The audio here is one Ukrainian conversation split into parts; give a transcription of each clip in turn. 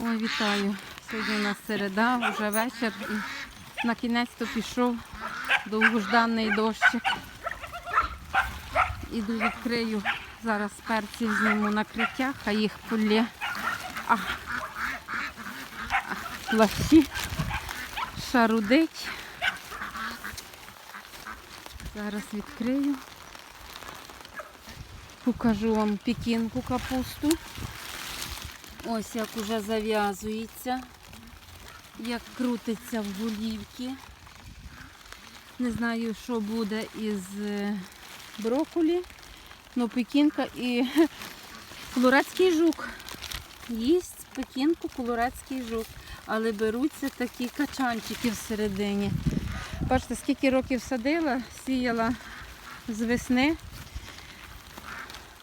Ой, вітаю. Сьогодні у нас середа, вже вечір і на кінець то пішов довгожданий дощик. Іду відкрию зараз перців зніму накриття, а їх полє. А, а, плащі шарудить. Зараз відкрию. Покажу вам пікінку капусту. Ось як уже зав'язується, як крутиться в голівки. Не знаю, що буде із е, брокколі, але пекінка і колорадський жук. Їсть пекінку колорадський жук. Але беруться такі качанчики всередині. Бачите, скільки років садила, сіяла з весни.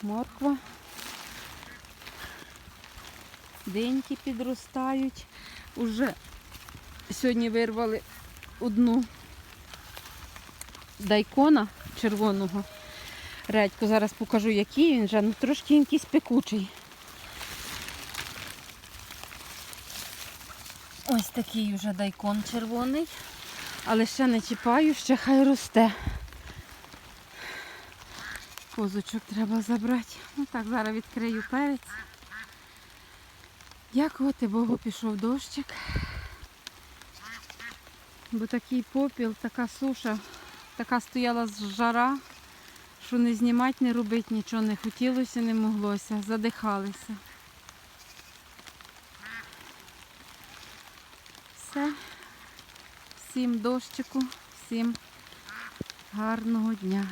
Морква. Деньки підростають. Уже сьогодні вирвали одну дайкона червоного редьку. Зараз покажу, який він вже, ну трошки якийсь пекучий. Ось такий вже дайкон червоний, але ще не чіпаю, ще хай росте. Козочок треба забрати. Ну так, зараз відкрию перець. Дякувати Богу, пішов дощик. Бо такий попіл, така суша, така стояла жара, що не знімати, не робити нічого не хотілося, не моглося. Задихалися. Все. Всім дощику, всім гарного дня.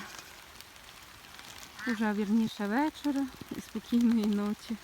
Уже вірніше вечора і спокійної ночі.